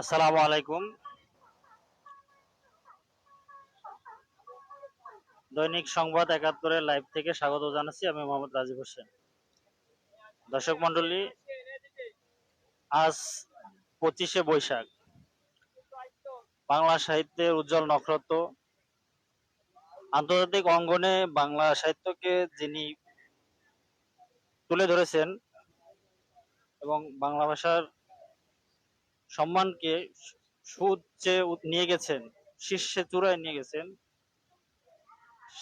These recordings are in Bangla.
আসসালামু আলাইকুম। দৈনিক সংবাদ একাত্তরের লাইভ থেকে স্বাগত জানাচ্ছি আমি মোহাম্মদ রাজীব হোসেন। দর্শক মন্ডলী আজ পঁচিশে বৈশাখ। বাংলা সাহিত্যের উজ্জ্বল নক্ষত্র। আন্তর্জাতিক অঙ্গনে বাংলা সাহিত্যকে যিনি তুলে ধরেছেন এবং বাংলা ভাষার সম্মানকে সুউচ্চে নিয়ে গেছেন, শীর্ষে চূড়ায় নিয়ে গেছেন,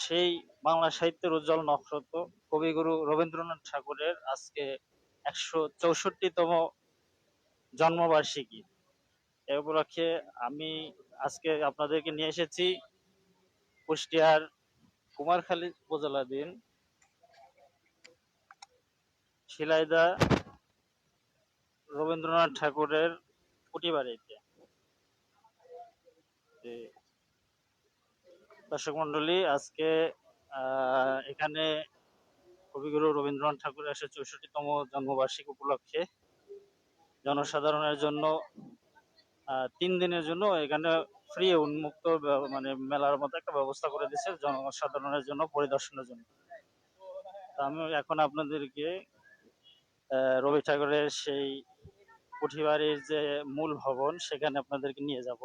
সেই বাংলা সাহিত্যের উজ্জ্বল নক্ষত্র কবিগুরু রবীন্দ্রনাথ ঠাকুরের আজকে একশো চৌষট্টিতম জন্মবার্ষিকী। এ উপলক্ষে আমি আজকে আপনাদেরকে নিয়ে এসেছি কুষ্টিয়ার কুমারখালী উপজেলাধীন শিলাইদা রবীন্দ্রনাথ ঠাকুরের কুটি বাড়িতে যে দর্শক মন্ডলী, আজকে এখানে কবিগুরু রবীন্দ্রনাথ ঠাকুরের একশো চৌষট্টিতম জন্মবার্ষিকী উপলক্ষে জনসাধারণের জন্য তিন দিনের জন্য এখানে ফ্রি উন্মুক্ত মানে মেলার মতো একটা ব্যবস্থা করে দিয়েছে জনসাধারণের জন্য পরিদর্শনের জন্য। আমি এখন আপনাদেরকে রবি ঠাকুরের সেই কুঠিবাড়ির যে মূল ভবন, সেখানে আপনাদেরকে নিয়ে যাব।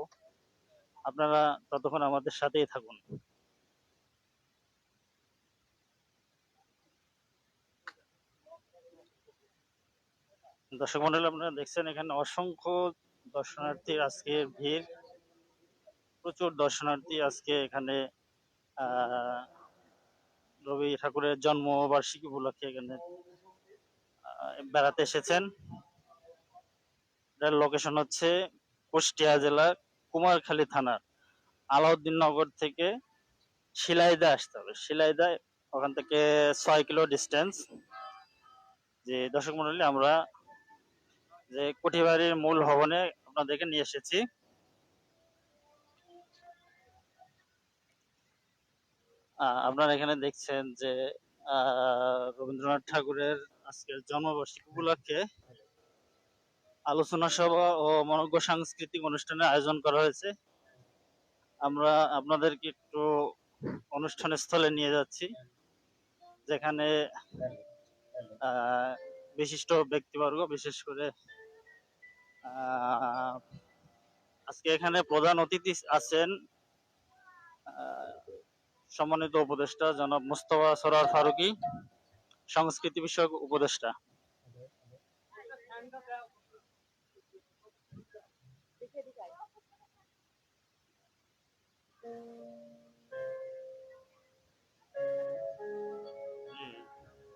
আপনারা ততক্ষণ আমাদের সাথেই থাকুন। দর্শক মন্ডলী, আপনারা দেখছেন এখানে অসংখ্য দর্শনার্থীর আজকে ভিড়। প্রচুর দর্শনার্থী আজকে এখানে রবি ঠাকুরের জন্মবার্ষিকী উপলক্ষে এখানে বেড়াতে এসেছেন। এটার লোকেশন হচ্ছে কুষ্টিয়া জেলার কুমারখালী থানার। আলাউদ্দিন নগর থেকে শিলাইদা আসতে হবে। শিলাইদা, ওখান থেকে ছয় কিলো ডিস্টেন্স যে দর্শক মন্ডলী, আমরা যে কুঠিবাড়ির মূল ভবনে আপনাদেরকে নিয়ে এসেছি। আপনারা এখানে দেখছেন যে রবীন্দ্রনাথ ঠাকুরের আজকের জন্মবার্ষিকী উপলক্ষে আলোচনা সভা ও মনজ্ঞ সাংস্কৃতিক অনুষ্ঠানের আয়োজন করা হয়েছে। আমরা আপনাদেরকে একটু অনুষ্ঠান স্থলে নিয়ে যাচ্ছি, যেখানে বিশিষ্ট ব্যক্তিবর্গ, বিশেষ করে আজকে এখানে প্রধান অতিথি আছেন সম্মানিত উপদেষ্টা জনাব মুস্তফা সরার ফারুকি, সংস্কৃতি বিষয়ক উপদেষ্টা।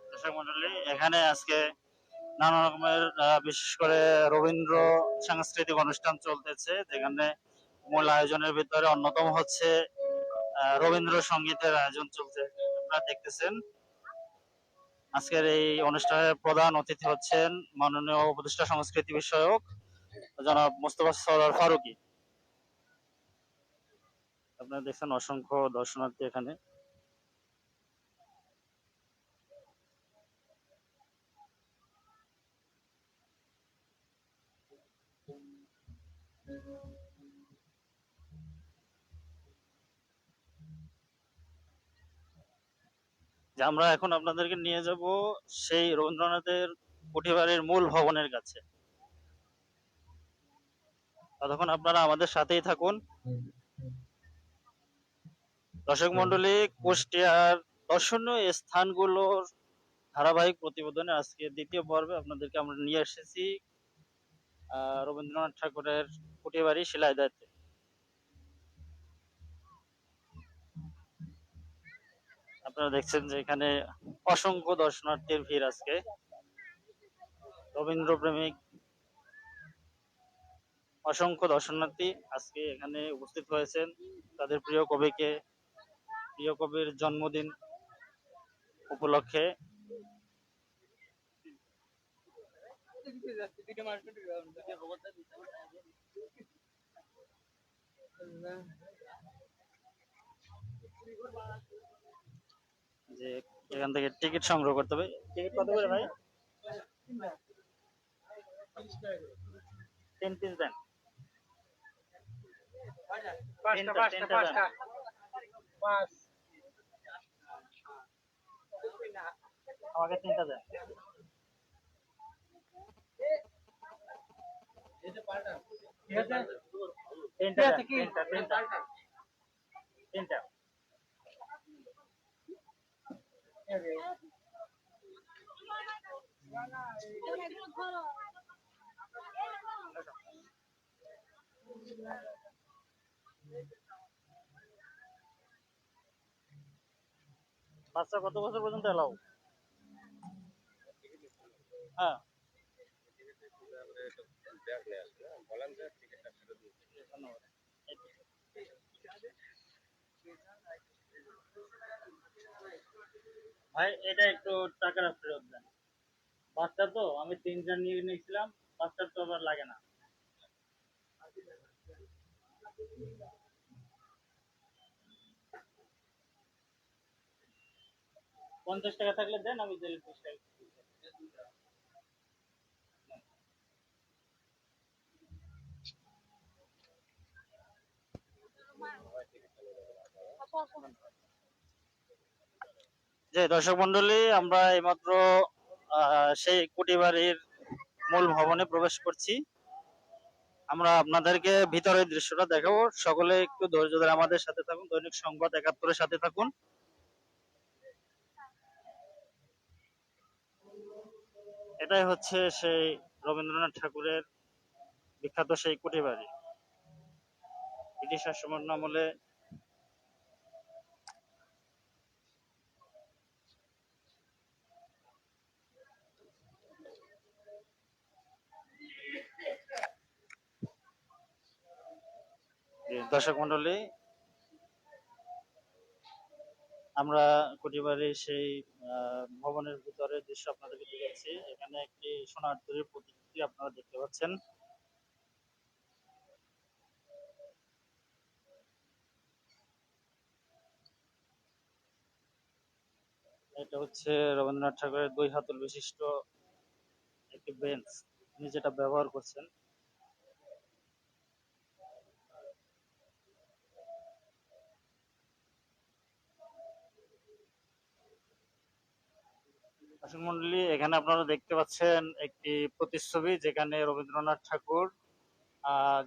দর্শক মন্ডলী, এখানে আজকে নানা রকমের বিশেষ করে রবীন্দ্র সাংস্কৃতিক অনুষ্ঠান চলতেছে, যেখানে মূল আয়োজনের ভিতরে অন্যতম হচ্ছে রবীন্দ্র সঙ্গীতের আয়োজন চলছে। আপনারা দেখতেছেন, আজকের এই অনুষ্ঠানের প্রধান অতিথি হচ্ছেন মাননীয় উপদেষ্টা সংস্কৃতি বিষয়ক জনাব মোস্তফা সরার ফারুকি। আপনারা দেখছেন অসংখ্য দর্শনার্থী এখানে। আমরা এখন আপনাদেরকে নিয়ে যাব সেই রবীন্দ্রনাথের কুঠিবাড়ির মূল ভবনের কাছে। ততক্ষণ আপনারা আমাদের সাথেই থাকুন। দর্শক মন্ডলী কুষ্টিয়ার দর্শনীয় স্থানগুলোর ধারাবাহিক প্রতিবেদনে আজকে দ্বিতীয় পর্বে আপনাদেরকে আমরা নিয়ে এসেছি রবীন্দ্রনাথ ঠাকুরের কুঠিবাড়ি শিলাইদাতে। আপনারা দেখছেন যে এখানে অসংখ্য দর্শনার্থীর ভিড় আজকে। রবীন্দ্র প্রেমিক অসংখ্য দর্শনার্থী আজকে এখানে উপস্থিত হয়েছেন। তাদের প্রিয় কবিকে, প্রিয় কবির জন্মদিন উপলক্ষে। যে এখান থেকে টিকিট সংগ্রহ করতে হবে। টিকিট কত করে ভাই? তিন পিস দেন পাঁচটা পাঁচটা পাঁচটা। পাঁচ। আমাকে তিনটা দেন। তিনটা তিনটা তিনটা। তিনটা। বাচ্চা কত বছর পর্যন্ত এলাও? হ্যাঁ। ভাই, এটা একটু টাকাটা ফেরত দেন বাচ্চা তো, আমি তিনটা নিয়ে নিয়েছিলাম, বাচ্চার তো আবার লাগে না। পঞ্চাশ টাকা থাকলে দেন, আমি যে দর্শক মন্ডলী, আমরা এইমাত্র সেই কুটি বাড়ির মূল ভবনে প্রবেশ করছি। আমরা আপনাদেরকে ভিতরের দৃশ্যটা দেখাবো। সকলে একটু ধৈর্য ধরে আমাদের সাথে থাকুন, দৈনিক সংবাদ একাত্তরের সাথে থাকুন। এটাই হচ্ছে সেই রবীন্দ্রনাথ ঠাকুরের বিখ্যাত সেই কুটি বাড়ি ব্রিটিশ শাসন আমলে দর্শক মন্ডলী আমরা কুটিবাড়ির সেই ভবনের ভিতরে দৃশ্য আপনাদেরকে দেখাচ্ছি। এখানে একটি সোনার তৈরির প্রতিকৃতি আপনারা দেখতে পাচ্ছেন। এটা হচ্ছে রবীন্দ্রনাথ ঠাকুরের দুই হাতল বিশিষ্ট একটি বেঞ্চ। তিনি যেটা ব্যবহার করছেন দর্শক মন্ডলী, এখানে আপনারা দেখতে পাচ্ছেন একটি প্রতিচ্ছবি যেখানে রবীন্দ্রনাথ ঠাকুর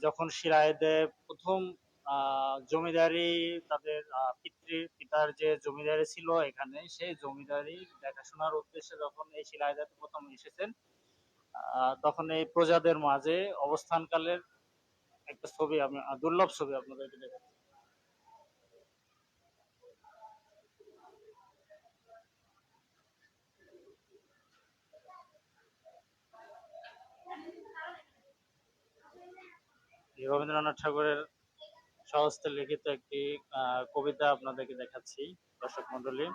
যখন সিরায়দের প্রথম জমিদারি তাদের পিতৃ, পিতার যে জমিদারি ছিল এখানে, সেই জমিদারি দেখাশোনার উদ্দেশ্যে যখন এই শিলাইদাতে প্রথম এসেছেন তখন এই প্রজাদের মাঝে অবস্থানকালের একটা ছবি আমি, দুর্লভ ছবি আপনাদেরকে দেখাচ্ছি এই রবীন্দ্রনাথ ঠাকুরের সহস্তে লিখিত একটি কবিতা আপনাদেরকে দেখাচ্ছি, দর্শক মন্ডলী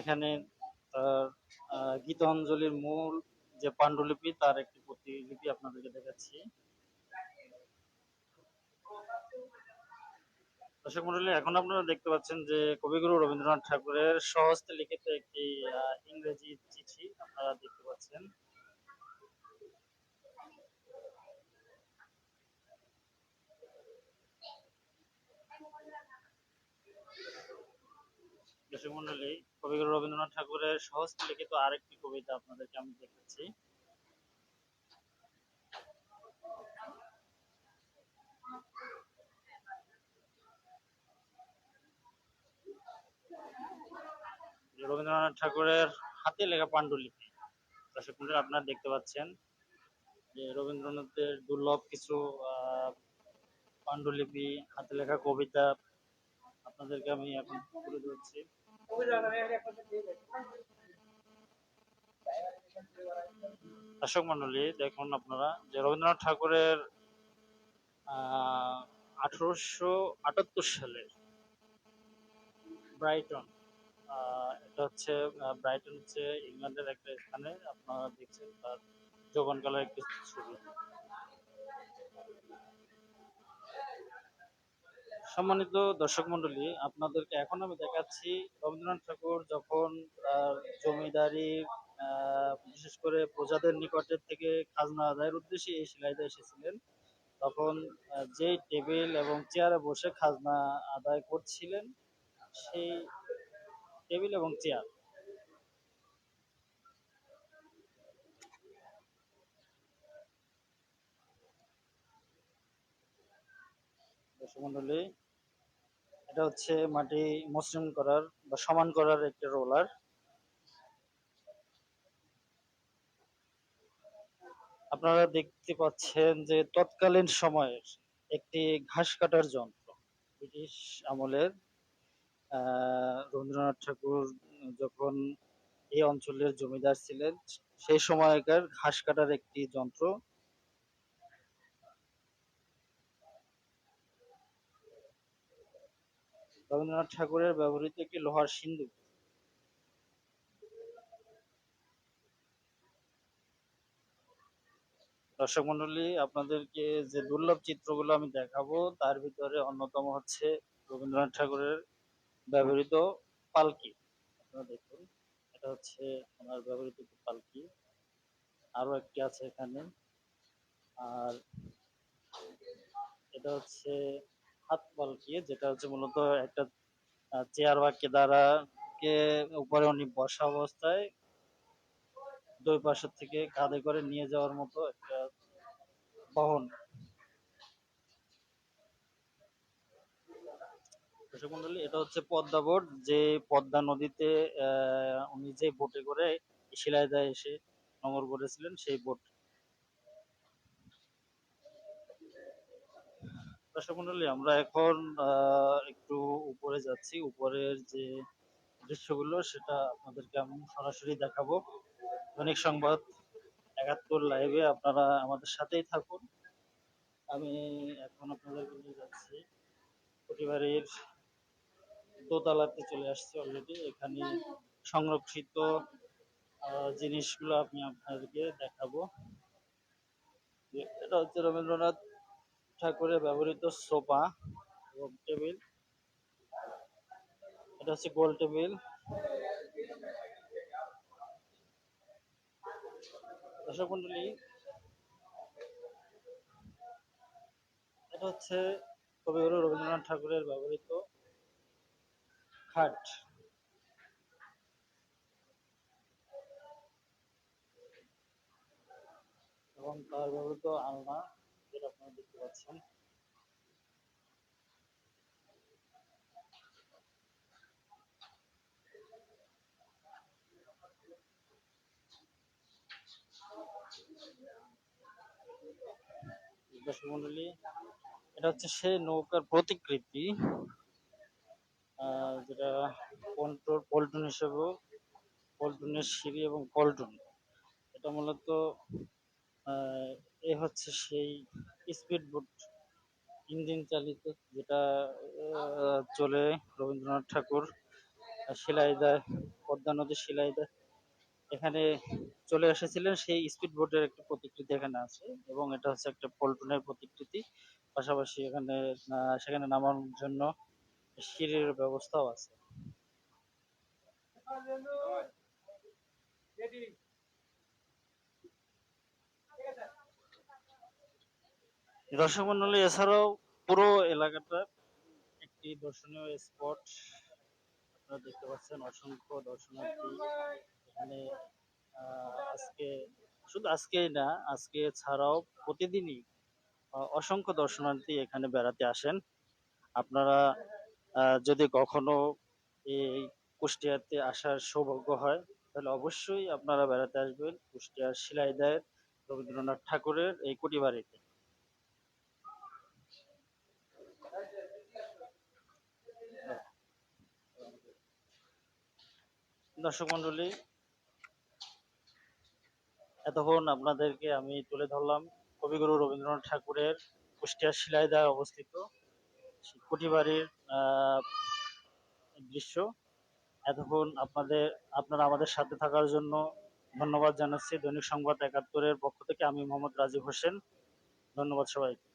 এখানে গীতাঞ্জলির মূল যে পাণ্ডুলিপি, তার একটি প্রতিলিপি আপনাদেরকে দেখাচ্ছি। দর্শক মন্ডলী, এখন আপনারা দেখতে পাচ্ছেন যে কবিগুরু রবীন্দ্রনাথ ঠাকুরের সহস্তে লিখিত একটি ইংরেজি চিঠি আপনারা দেখতে পাচ্ছেন। দর্শক মন্ডলী, কবিগুরু রবীন্দ্রনাথ ঠাকুরের সহস্তে লিখিত আরেকটি কবিতা আপনাদেরকে আমি দেখাচ্ছি। রবীন্দ্রনাথ ঠাকুরের হাতে লেখা পাণ্ডুলিপি। দর্শক মন্ডলী, আপনারা দেখতে পাচ্ছেন যে রবীন্দ্রনাথের দুর্লভ কিছু পাণ্ডুলিপি, হাতে লেখা কবিতা আপনাদেরকে আমি এখন তুলে ধরছি। দর্শক মন্ডলী, দেখুন আপনারা যে রবীন্দ্রনাথ ঠাকুরের আঠারোশো আটাত্তর সালের ব্রাইটন এটা হচ্ছে ব্রাইটন হচ্ছে ইংল্যান্ডের একটা স্থানে, আপনারা দেখছেন তার যৌবনকালের একটি ছবি। সম্মানিত দর্শক মন্ডলী আপনাদেরকে এখন আমি দেখাচ্ছি রবীন্দ্রনাথ ঠাকুর যখন জমিদারি বিশেষ করে প্রজাদের নিকটের থেকে খাজনা আদায়ের উদ্দেশ্যে এই শিলাইতে এসেছিলেন, তখন যেই টেবিল এবং চেয়ারে বসে খাজনা আদায় করছিলেন, সেই টেবিল এবং চেয়ার। মন্ডলী, এটা হচ্ছে মাটি মসৃণ করার বা সমান করার একটি রোলার। আপনারা দেখতে পাচ্ছেন যে তৎকালীন সময়ের একটি ঘাস কাটার যন্ত্র, ব্রিটিশ আমলের রবীন্দ্রনাথ ঠাকুর যখন এই অঞ্চলের জমিদার ছিলেন, সেই সময়কার ঘাস কাটার একটি যন্ত্র। রবীন্দ্রনাথ ঠাকুরের ব্যবহৃত একটি লোহার সিন্ধুক দর্শক মন্ডলী আপনাদেরকে যে দুর্লভ চিত্রগুলো আমি দেখাবো, তার ভিতরে অন্যতম হচ্ছে রবীন্দ্রনাথ ঠাকুরের ব্যবহৃত পালকি। আপনারা দেখুন, এটা হচ্ছে ওনার ব্যবহৃত পালকি। আরও একটি আছে এখানে। আর এটা হচ্ছে হাত পালকি, যেটা হচ্ছে মূলত একটা চেয়ার বা কেদারাকে উপরে উনি বসা অবস্থায় দুই পাশের থেকে কাঁধে করে নিয়ে যাওয়ার মতো একটা বাহন। দর্শক মন্ডলী, এটা হচ্ছে পদ্মা বোট যে পদ্মা নদীতে উনি যে বোটে করে শিলাইদায় এসে নোঙর করেছিলেন, সেই বোট। দর্শক মন্ডলী, আমরা এখন একটু উপরে যাচ্ছি। উপরের যে দৃশ্যগুলো, সেটা আপনাদেরকে আমি সরাসরি দেখাবো। দৈনিক সংবাদ একাত্তর লাইভে আপনারা আমাদের সাথেই থাকুন। আমি এখন আপনাদেরকে নিয়ে যাচ্ছি। প্রতিবারের দোতলাতে চলে আসছি অলরেডি এখানে সংরক্ষিত জিনিসগুলো আমি আপনাদেরকে দেখাবো। এটা হচ্ছে রবীন্দ্রনাথ ঠাকুরের ব্যবহৃত সোফা এবং টেবিল এটা হচ্ছে গোল টেবিল দর্শক মন্ডলী, এটা হচ্ছে কবিগুরু রবীন্দ্রনাথ ঠাকুরের ব্যবহৃত খাট। এবং তার ব্যবহৃত আলনা, যেটা আপনারা দেখতে পাচ্ছেন। দর্শক মন্ডলী, এটা হচ্ছে সেই নৌকার প্রতিকৃতি। যেটা পন্টুর পল্টন হিসেবেও পল্টনের সিঁড়ি এবং পল্টন। এটা মূলত এ হচ্ছে সেই স্পিড বোট ইঞ্জিন চালিত যেটা চলে রবীন্দ্রনাথ ঠাকুর শিলাইদায় পদ্মা নদীর শিলাইদায় এখানে চলে এসেছিলেন সেই স্পিড বোটের একটা প্রতিকৃতি এখানে আছে এবং এটা হচ্ছে একটা পল্টনের প্রতিকৃতি। পাশাপাশি এখানে সেখানে নামানোর জন্য সিঁড়ির ব্যবস্থাও আছে। দর্শক মন্ডলী এছাড়াও পুরো এলাকাটা একটি দর্শনীয় স্পট। আপনারা দেখতে পাচ্ছেন অসংখ্য দর্শনার্থী এখানে আজকে, শুধু আজকেই না, আজকে ছাড়াও প্রতিদিনই অসংখ্য দর্শনার্থী এখানে বেড়াতে আসেন। আপনারা যদি কখনো এই কুষ্টিয়াতে আসার সৌভাগ্য হয় তাহলে অবশ্যই আপনারা বেড়াতে আসবেন কুষ্টিয়ার শিলাইদায়ের রবীন্দ্রনাথ ঠাকুরের এই কুটি বাড়িতে দর্শক মন্ডলী এতক্ষণ আপনাদেরকে আমি তুলে ধরলাম কবিগুরু রবীন্দ্রনাথ ঠাকুরের কুষ্টিয়ার শিলাইদায় অবস্থিত সেই কুটি বাড়ির আহ, দৃশ্য। এতক্ষণ আপনাদের, আপনারা আমাদের সাথে থাকার জন্য ধন্যবাদ জানাচ্ছি। দৈনিক সংবাদ একাত্তরের পক্ষ থেকে আমি মোহাম্মদ রাজীব হোসেন। ধন্যবাদ সবাইকে।